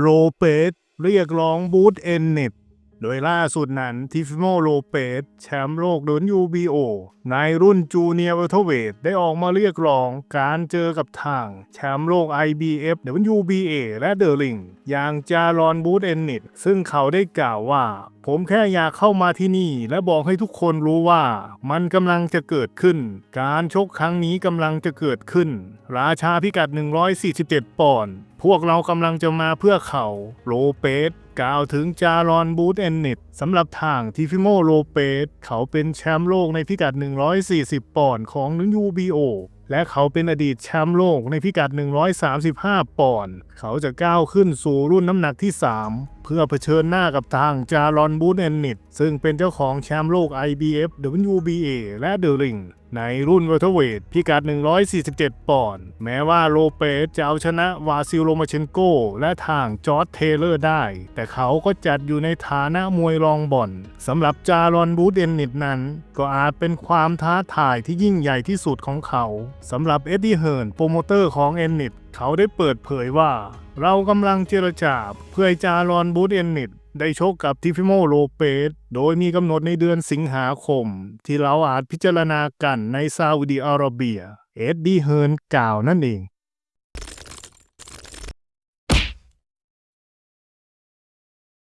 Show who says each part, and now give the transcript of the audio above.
Speaker 1: โลเปสเรียกร้องบูธเอนเน็ตโดยล่าสุดนั้นทิฟิโมโลเปสแชมป์โลกรุ่น UBO ในรุ่นจูเนียร์เวลทเวทได้ออกมาเรียกร้องการเจอกับทาง แชมป์โลก IBF WBA และเดอริงอย่างจารอนบูธเอนนิตซึ่งเขาได้กล่าวว่า ผมแค่อยากเข้ามาที่นี่ และบอกให้ทุกคนรู้ว่า มันกำลังจะเกิดขึ้น การชกครั้งนี้กำลังจะเกิดขึ้น ราชาพิกัด 147 ปอนด์พวกเรากำลังจะมาเพื่อเขาโลเปสกล่าวถึงจารอนบูธเอนเนตสำหรับทางทิฟิโมโลเปสเขาเป็นแชมป์โลกในพิกัด 140 ปอนด์ของ UBO และเขาเป็นอดีตแชมป์โลกในพิกัด 135 ปอนด์ เขาจะก้าวขึ้นสู่รุ่นน้ำหนักที่ 3 เพื่อเผชิญหน้ากับทางจารอนบูธเอนนิตซึ่งเป็นเจ้าของแชมป์โลก IBF WBA และเดอะริง ในรุ่นเวลเทเวทพิกัด 147 ปอนด์ แม้ว่าโลเปสจะเอาชนะวาซิลโลมาเชนโก และทางจอร์จเทเลอร์ได้ แต่เขาก็จัดอยู่ในฐานะมวยรองบ่อนสำหรับจารอนบูธเอนนิตนั้น ก็อาจเป็นความท้าทายที่ยิ่งใหญ่ที่สุดของเขาสำหรับเอ็ดดี้เฮิร์นโปรโมเตอร์ของเอนนิตเขาได้เปิดเผยว่า เรากำลังเจรจาเพื่อจารอนบูธเอนนิต ได้ชกกับทิฟิโมโลเปสโดยมีกำหนดในเดือนสิงหาคม ที่เราอาจพิจารณากันในซาอุดีอาระเบีย เอ็ดดี้เฮิร์นกล่าวนั่นเอง